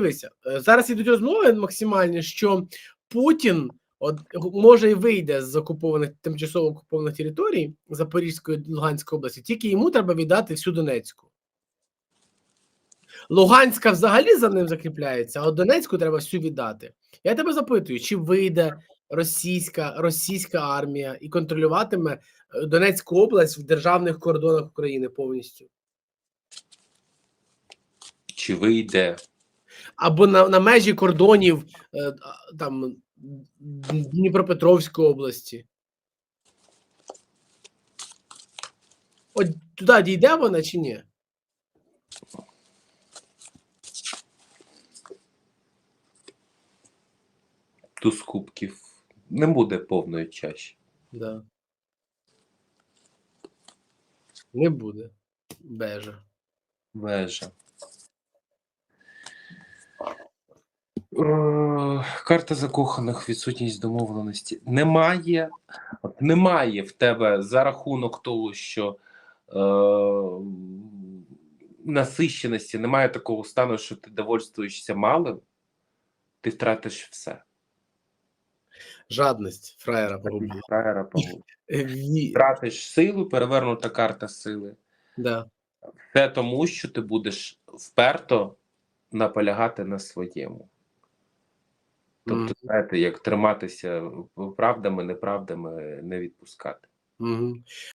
дивися, е, зараз ідуть розмови максимальні, що Путін от, може і вийде з окупованих тимчасово окупованих територій Запорізької Луганської області, тільки йому треба віддати всю Донецьку. Луганська взагалі за ним закріпляється, а Донецьку треба всю віддати. Я тебе запитую, чи вийде російська російська армія і контролюватиме е, Донецьку область в державних кордонах України повністю? Чи вийде? Або на, на межі кордонів е, там Дніпропетровської області. От туди дійде вона чи ні? Туз кубків не буде повної чаші. Да. Не буде. Бежа. Вежа. Карта закоханих, відсутність домовленості. Немає, от немає в тебе за рахунок того, що е, насищеності, немає такого стану, що ти довольствуєшся малим, ти втратиш все. Жадність фраєра погубила. Фраєра погубиш. Е, Втратиш силу, перевернута карта сили. Да. Це тому, що ти будеш вперто наполягати на своєму. Тобто, знаєте, як триматися правдами, неправдами, не відпускати.